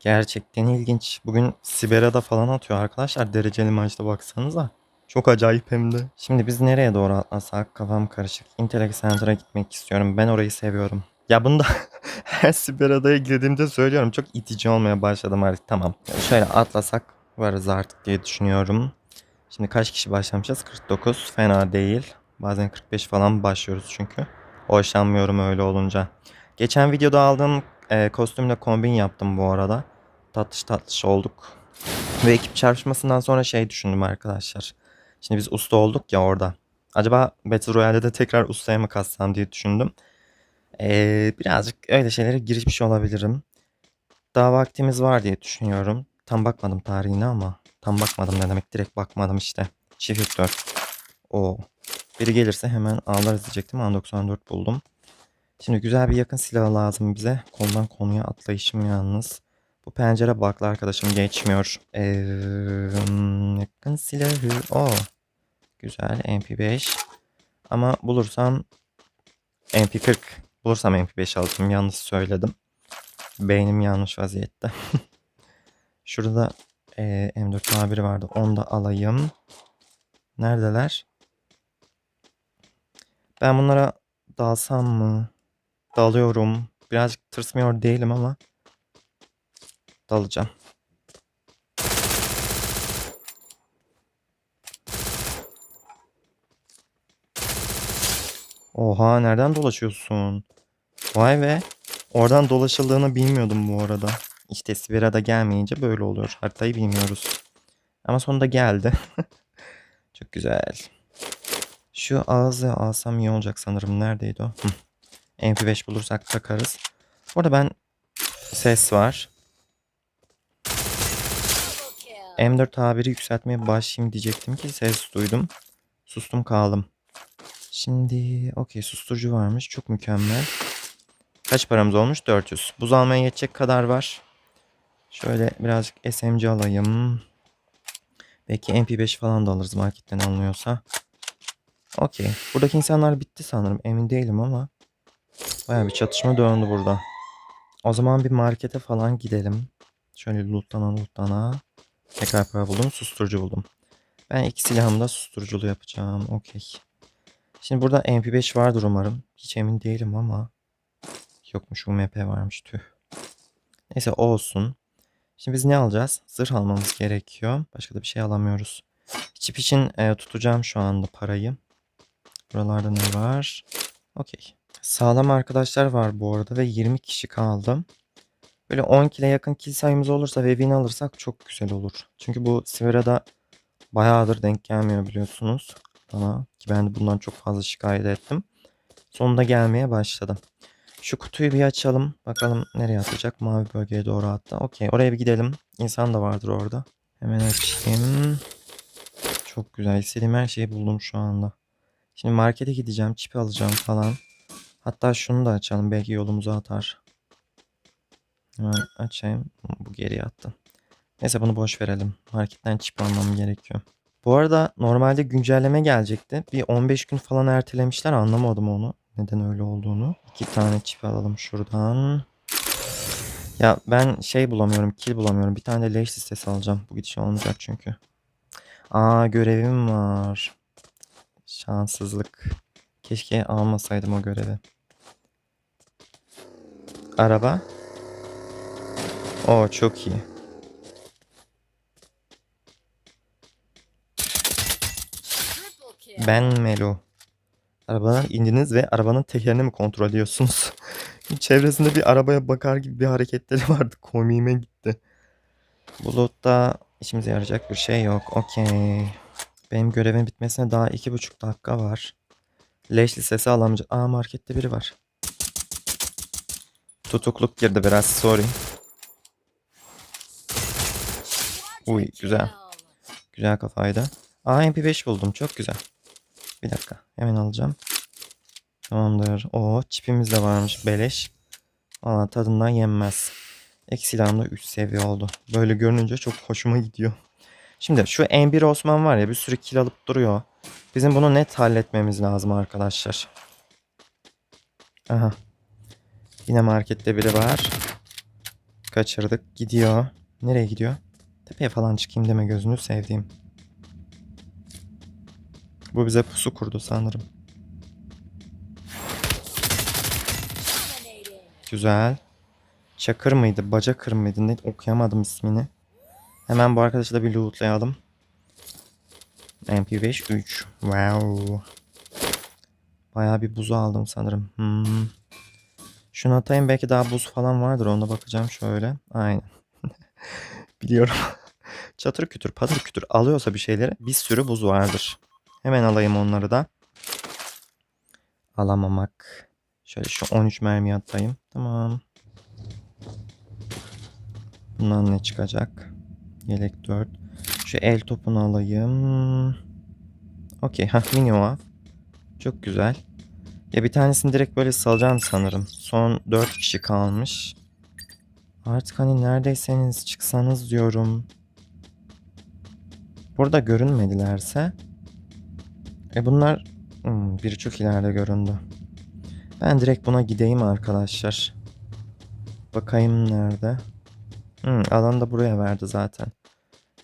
Gerçekten ilginç. Bugün Sibera'da falan atıyor arkadaşlar. Dereceli maçta baksanıza. Çok acayip hem de. Şimdi biz nereye doğru atlasak kafam karışık. Intellect Center'a gitmek istiyorum. Ben orayı seviyorum. Ya bunu da her Sibera'da girdiğimde söylüyorum. Çok itici olmaya başladım artık. Tamam. Şöyle atlasak varız artık diye düşünüyorum. Şimdi kaç kişi başlamışız? 49. Fena değil. Bazen 45 falan başlıyoruz çünkü. Hoşlanmıyorum öyle olunca. Geçen videoda aldığım e, kostümle kombin yaptım bu arada. Tatlış tatlış olduk. Ve ekip çarpışmasından sonra şey düşündüm arkadaşlar. Şimdi biz usta olduk ya orada. Acaba Battle Royale'de de tekrar ustaya mı kassam diye düşündüm. Ee, birazcık öyle şeylere girişmiş olabilirim. Daha vaktimiz var diye düşünüyorum. Tam bakmadım tarihine ama. Tam bakmadım ne demek direkt bakmadım işte. Çift Victor. O. Biri gelirse hemen ağlar diyecektim. ama 94 buldum. Şimdi güzel bir yakın silah lazım bize. Koldan konuya atlayışım yalnız. Bu pencere baklı arkadaşım geçmiyor. Ee, yakın silahı. O. Güzel MP5. Ama bulursam MP40. Bulursam MP5 alacağım. Yanlış söyledim. Beynim yanlış vaziyette. Şurada e, M4 A1 vardı. Onu da alayım. Neredeler? Ben bunlara dalsam mı? Dalıyorum. Birazcık tırsmıyor değilim ama dalacağım. Oha nereden dolaşıyorsun? Vay be. Oradan dolaşıldığını bilmiyordum bu arada. İşte Sibera'da gelmeyince böyle oluyor. Haritayı bilmiyoruz. Ama sonunda geldi. Çok güzel. Şu ağzı alsam iyi olacak sanırım. Neredeydi o? Hı. MP5 bulursak takarız. Bu ben ses var. M4 A1'i yükseltmeye başlayayım diyecektim ki ses duydum. Sustum kaldım. Şimdi okey susturucu varmış. Çok mükemmel. Kaç paramız olmuş? 400. Buz almaya yetecek kadar var. Şöyle birazcık SMG alayım. Belki MP5 falan da alırız marketten alınıyorsa. Okey. Buradaki insanlar bitti sanırım. Emin değilim ama. Baya bir çatışma döndü burada. O zaman bir markete falan gidelim. Şöyle lootlana lootlana. Tekrar para buldum. Susturucu buldum. Ben iki silahımı da susturuculu yapacağım. Okey. Şimdi burada MP5 vardır umarım. Hiç emin değilim ama. Yokmuş UMP varmış tüh. Neyse olsun. Şimdi biz ne alacağız? Zırh almamız gerekiyor. Başka da bir şey alamıyoruz. Çip için e, tutacağım şu anda parayı. Buralarda ne var? Okey. Sağlam arkadaşlar var bu arada ve 20 kişi kaldı. Böyle 10 kile yakın kill sayımız olursa ve win alırsak çok güzel olur. Çünkü bu Sivera'da bayağıdır denk gelmiyor biliyorsunuz. Bana ki ben de bundan çok fazla şikayet ettim. Sonunda gelmeye başladı. Şu kutuyu bir açalım. Bakalım nereye atacak. Mavi bölgeye doğru attı. Okey oraya bir gidelim. İnsan da vardır orada. Hemen açayım. Çok güzel. İstediğim her şeyi buldum şu anda. Şimdi markete gideceğim. Çip alacağım falan. Hatta şunu da açalım. Belki yolumuzu atar. Hemen açayım. Bu geriye attı. Neyse bunu boş verelim. Marketten çip almam gerekiyor. Bu arada normalde güncelleme gelecekti. Bir 15 gün falan ertelemişler. Anlamadım onu. Neden öyle olduğunu. İki tane çip alalım şuradan. Ya ben şey bulamıyorum. Kill bulamıyorum. Bir tane de leş listesi alacağım. Bu gidiş olmayacak çünkü. Aa görevim var. Şanssızlık. Keşke almasaydım o görevi. Araba. O çok iyi. Ben Melo. Arabadan indiniz ve arabanın tekerini mi kontrol ediyorsunuz? Çevresinde bir arabaya bakar gibi bir hareketleri vardı. Komiğime gitti. Bulut'ta işimize yarayacak bir şey yok. Okey. Benim görevim bitmesine daha iki buçuk dakika var. Leş lisesi alamayacağım. Aa markette biri var. Tutukluk girdi biraz. Sorry. Uy güzel. Güzel kafaydı. Aa MP5 buldum. Çok güzel. Bir dakika. Hemen alacağım. Tamamdır. O çipimiz de varmış. Beleş. Valla tadından yenmez. Ek silahım da 3 seviye oldu. Böyle görününce çok hoşuma gidiyor. Şimdi şu M1 Osman var ya bir sürü kill alıp duruyor. Bizim bunu net halletmemiz lazım arkadaşlar. Aha. Yine markette biri var. Kaçırdık. Gidiyor. Nereye gidiyor? Tepeye falan çıkayım deme gözünü sevdiğim. Bu bize pusu kurdu sanırım. Güzel. Çakır mıydı? Bacakır mıydı? Ne? Okuyamadım ismini. Hemen bu arkadaşı da bir lootlayalım. MP5 3. Wow. Bayağı bir buzu aldım sanırım. Hmm. Şunu atayım belki daha buz falan vardır. Ona bakacağım şöyle. Aynen. Biliyorum. Çatır kütür patır kütür alıyorsa bir şeyleri bir sürü buz vardır. Hemen alayım onları da. Alamamak. Şöyle şu 13 mermi atayım. Tamam. Bundan ne çıkacak? Yelek 4. Şu el topunu alayım. Okey. Ha mini oaf. Çok güzel. Ya bir tanesini direkt böyle salacağım sanırım. Son 4 kişi kalmış. Artık hani neredeyseniz çıksanız diyorum. Burada görünmedilerse. E bunlar hmm, biri çok ileride göründü. Ben direkt buna gideyim arkadaşlar. Bakayım nerede. Hmm, alan da buraya verdi zaten.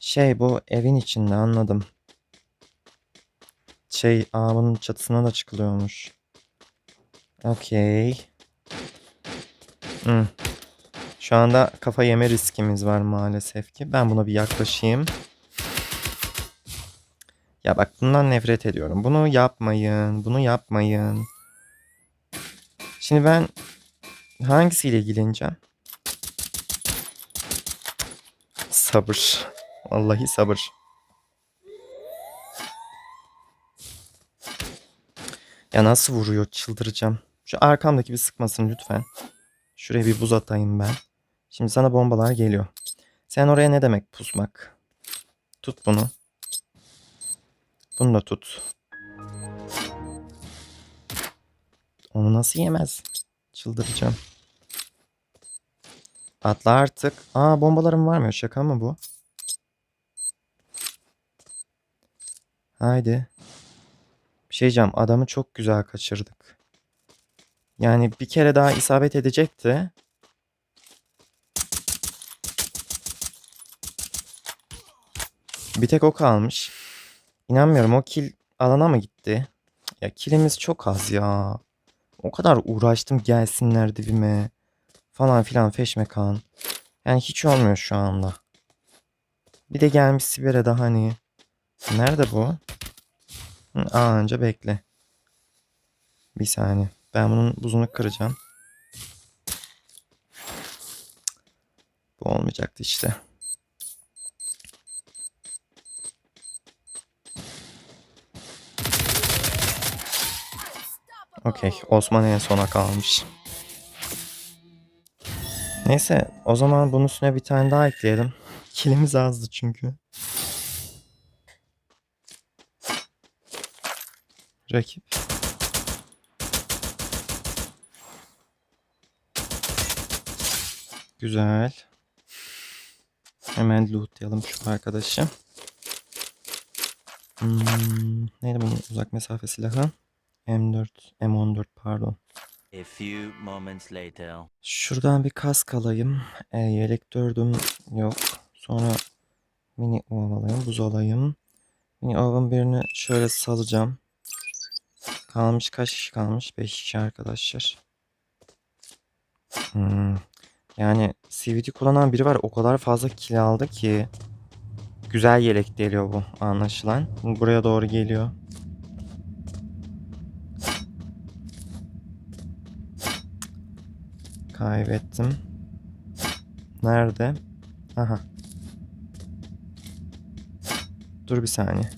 Şey bu evin içinde anladım. Şey bunun çatısına da çıkılıyormuş. Okey. Hmm. Şu anda kafa yeme riskimiz var maalesef ki. Ben buna bir yaklaşayım. Ya bak bundan nefret ediyorum. Bunu yapmayın. Bunu yapmayın. Şimdi ben hangisiyle ilgileneceğim? Sabır. Vallahi sabır. Ya nasıl vuruyor? Çıldıracağım. Şu arkamdaki bir sıkmasın lütfen. Şuraya bir buz atayım ben. Şimdi sana bombalar geliyor. Sen oraya ne demek pusmak? Tut bunu. Bunu da tut. Onu nasıl yemez? Çıldıracağım. Atla artık. Aa bombalarım var mı? Şaka mı bu? Haydi. Bir şey diyeceğim. Adamı çok güzel kaçırdık. Yani bir kere daha isabet edecekti. Bir tek o kalmış. İnanmıyorum o kill alana mı gitti? Ya killimiz çok az ya. O kadar uğraştım gelsinler dibime. Falan filan feşmekan. Yani hiç olmuyor şu anda. Bir de gelmiş Sibir'e de hani. Nerede bu? Hı, anca bekle. Bir saniye. Ben bunun buzunu kıracağım. Bu olmayacaktı işte. Okey. Osman en sona kalmış. Neyse o zaman bunun üstüne bir tane daha ekleyelim. Kilimiz azdı çünkü. Rakip. Güzel. Hemen lootlayalım şu arkadaşı. Hmm, neydi bunun uzak mesafe silahı? M4, M14 pardon. A few moments later. Şuradan bir kask alayım. E, yelek dördüm yok. Sonra mini oval alayım. Buz alayım. Mini ovalın birini şöyle salacağım. Kalmış kaç kişi kalmış? 5 kişi arkadaşlar. Hmm. Yani CVT kullanan biri var. O kadar fazla kill aldı ki. Güzel yelek geliyor bu anlaşılan. Buraya doğru geliyor. Kaybettim. Nerede? Aha. Dur bir saniye.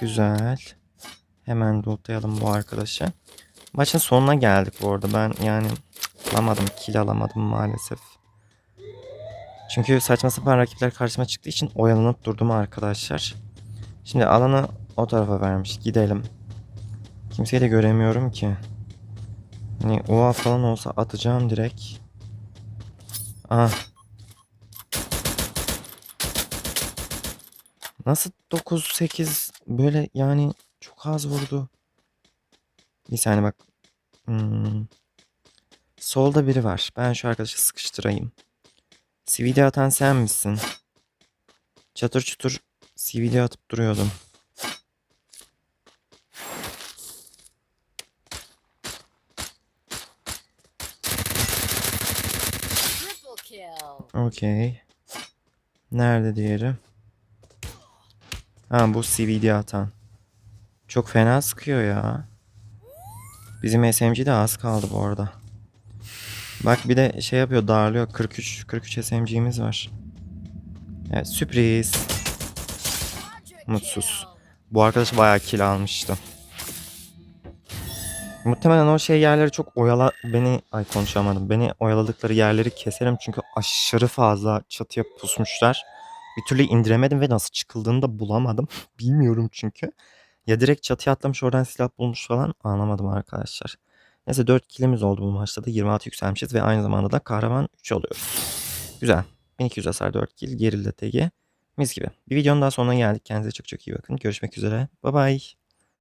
Güzel. Hemen lootlayalım bu arkadaşı. Maçın sonuna geldik bu arada. Ben yani alamadım. Kill alamadım maalesef. Çünkü saçma sapan rakipler karşıma çıktığı için oyalanıp durdum arkadaşlar. Şimdi alanı o tarafa vermiş. Gidelim. Kimseyi de göremiyorum ki. Hani oha falan olsa atacağım direkt. Ah. Nasıl 9 8 böyle yani çok az vurdu. Bir saniye bak. Hmm. Solda biri var. Ben şu arkadaşı sıkıştırayım. CVD atan sen misin? Çatır çutur CVD atıp duruyordum. Triple kill. Okey. Nerede diğeri? Ha bu CVD atan. Çok fena sıkıyor ya. Bizim SMG de az kaldı bu arada. Bak bir de şey yapıyor darlıyor. 43 43 SMG'miz var. Evet sürpriz. Mutsuz. Bu arkadaş bayağı kill almıştı. Muhtemelen o şey yerleri çok oyala beni ay konuşamadım. Beni oyaladıkları yerleri keserim çünkü aşırı fazla çatıya pusmuşlar. Bir türlü indiremedim ve nasıl çıkıldığını da bulamadım. Bilmiyorum çünkü. Ya direkt çatıya atlamış oradan silah bulmuş falan anlamadım arkadaşlar. Neyse 4 killimiz oldu bu maçta da 26 yükselmişiz ve aynı zamanda da kahraman 3 oluyoruz. Güzel. 1200 hasar 4 kill gerilde TG. Mis gibi. Bir videonun daha sonuna geldik. Kendinize çok çok iyi bakın. Görüşmek üzere. Bye bye.